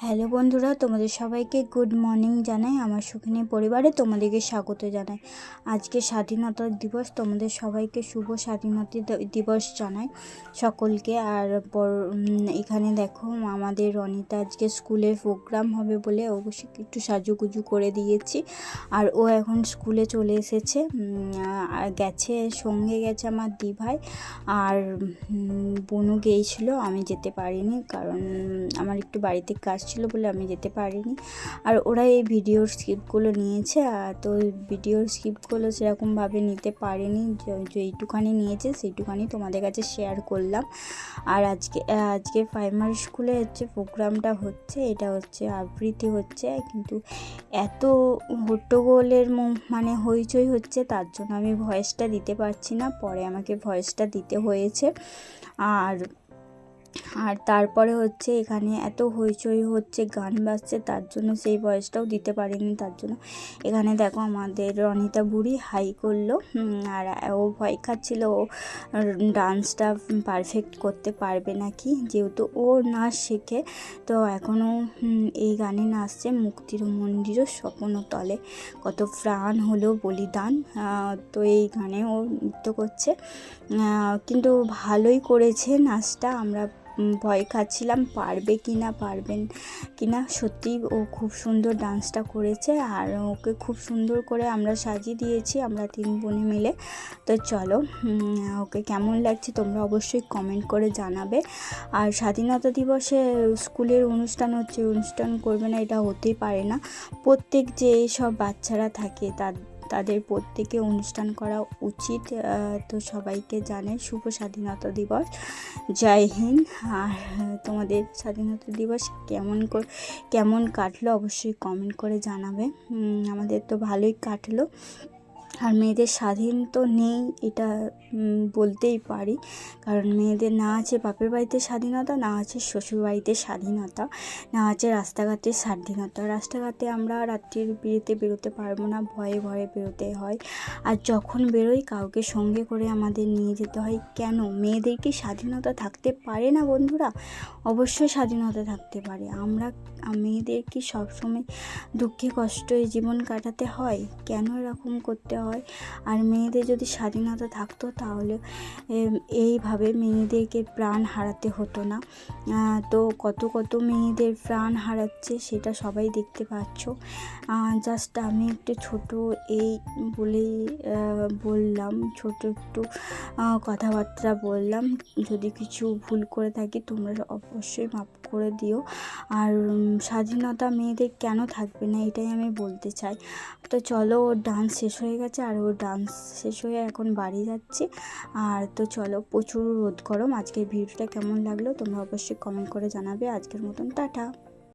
Hello বন্ধুরা, তোমাদের সবাইকে গুড মর্নিং জানাই, আমার সুখিনী পরিবারে তোমাদেরকে স্বাগত জানাই। আজকে স্বাধীনতা দিবস, তোমাদের সবাইকে শুভ স্বাধীনতা দিবস জানাই সকলকে। আর এখানে দেখো, আমাদের রনিতা আজকে স্কুলে প্রোগ্রাম হবে বলে অবশ্যই একটু সাজুগুজু করে দিয়েছি। আর ও এখন স্কুলে চলে এসেছে গেছে, সঙ্গে গেছে আমার দিভাই। আর বনু গিয়েছিল, আমি যেতে পারিনি কারণ আমার একটু বাড়িতে কাজ ছিল বলে আমি যেতে পারিনি। আর ওরা এই ভিডিওর স্ক্রিপ্টগুলো নিয়েছে আর তো ভিডিওর স্ক্রিপ্টগুলো সেরকমভাবে নিতে পারেনি। যেইটুখানি নিয়েছে সেইটুখানি তোমাদের কাছে শেয়ার করলাম। আর আজকে আজকে প্রাইমারি স্কুলে হচ্ছে প্রোগ্রামটা হচ্ছে, এটা হচ্ছে আবৃত্তি হচ্ছে। কিন্তু এত হট্টগোলের মানে হইচই হচ্ছে, তার জন্য আমি ভয়েসটা দিতে পারছি না। পরে আমাকে ভয়েসটা দিতে হয়েছে। আর আর তারপরে হচ্ছে এখানে এত হইচই হচ্ছে, গান বাজছে, তার জন্য সেই ভয়েসটাও দিতে পারিনি, তার জন্য। এখানে দেখো আমাদের রনিতা বুড়ি হাই করল আর ও ভয় খাচ্ছিল, ও ডান্সটা পারফেক্ট করতে পারবে নাকি? যেহেতু ও নাচ শেখে, তো এখনও এই গানে নাচছে মুক্তির মন্দিরও স্বপ্ন তলে কত প্রাণ হলো বলিদান তো এই গানে ও নৃত্য করছে। কিন্তু ভালোই করেছে নাচটা, আমরা ভয় খাচ্ছিলাম, পারবে কি না পারবেন কি না সত্যি ও খুব সুন্দর ডান্সটা করেছে আর ওকে খুব সুন্দর করে আমরা সাজিয়ে দিয়েছি, আমরা তিন বোনে মিলে। তো চলো ওকে কেমন লাগছে তোমরা অবশ্যই কমেন্ট করে জানাবে। আর স্বাধীনতা দিবসে স্কুলের অনুষ্ঠান হচ্ছে, অনুষ্ঠান করবে না, এটা হতেই পারে না। প্রত্যেক যে সব বাচ্চারা থাকে তার তাদের প্রত্যেকে অনুষ্ঠান করা উচিত। তো সবাইকে জানে শুভ স্বাধীনতা দিবস। জয় হিন্দ। আর তোমাদের স্বাধীনতা দিবস কেমন কেমন কাটলো অবশ্যই কমেন্ট করে জানাবে। আমাদের তো ভালোই কাটলো। আর মেয়েদের স্বাধীন তো নেই, এটা বলতেই পারি। কারণ মেয়েদের না আছে বাপের বাড়িতে স্বাধীনতা, না আছে শ্বশুর বাড়িতে স্বাধীনতা, না আছে রাস্তাঘাটে স্বাধীনতা। রাস্তাঘাটে আমরা রাত্রির বিয়েতে বেরোতে পারব না, ভয়ে ভয়ে বেরোতে হয়। আর যখন বেরোই, কাউকে সঙ্গে করে আমাদের নিয়ে যেতে হয়। কেন? মেয়েদের কি স্বাধীনতা থাকতে পারে না বন্ধুরা? অবশ্যই স্বাধীনতা থাকতে পারে। আমরা, মেয়েদের কি সবসময় দুঃখে কষ্টে জীবন কাটাতে হয়? কেন এরকম করতে হয় আর মেয়েদের যদি স্বাধীনতা থাকতো তাহলে এইভাবে মেয়েদেরকে প্রাণ হারাতে হতো না। তো কত কত মেয়েদের প্রাণ হারাচ্ছে সেটা সবাই দেখতে পাচ্ছ। জাস্ট আমি একটু ছোট এই বলেই বললাম, ছোট একটু কথাবার্তা বললাম। যদি কিছু ভুল করে থাকি তোমরা অবশ্যই মাফ করে দিও। আর স্বাধীনতা মেয়েদের কেন থাকবে না এটাই আমি বলতে চাই। তো চলো, ওর ডান্স শেষ হয়ে গেছে। আর ওর ডান্স শেষ হয়ে এখন বাড়ি যাচ্ছে। আর তো চলো প্রচুর রোদ গরম। আজকের ভিডিওটা কেমন লাগল তোমরা অবশ্যই কমেন্ট করে জানাবে। আজকের মতন টাটা।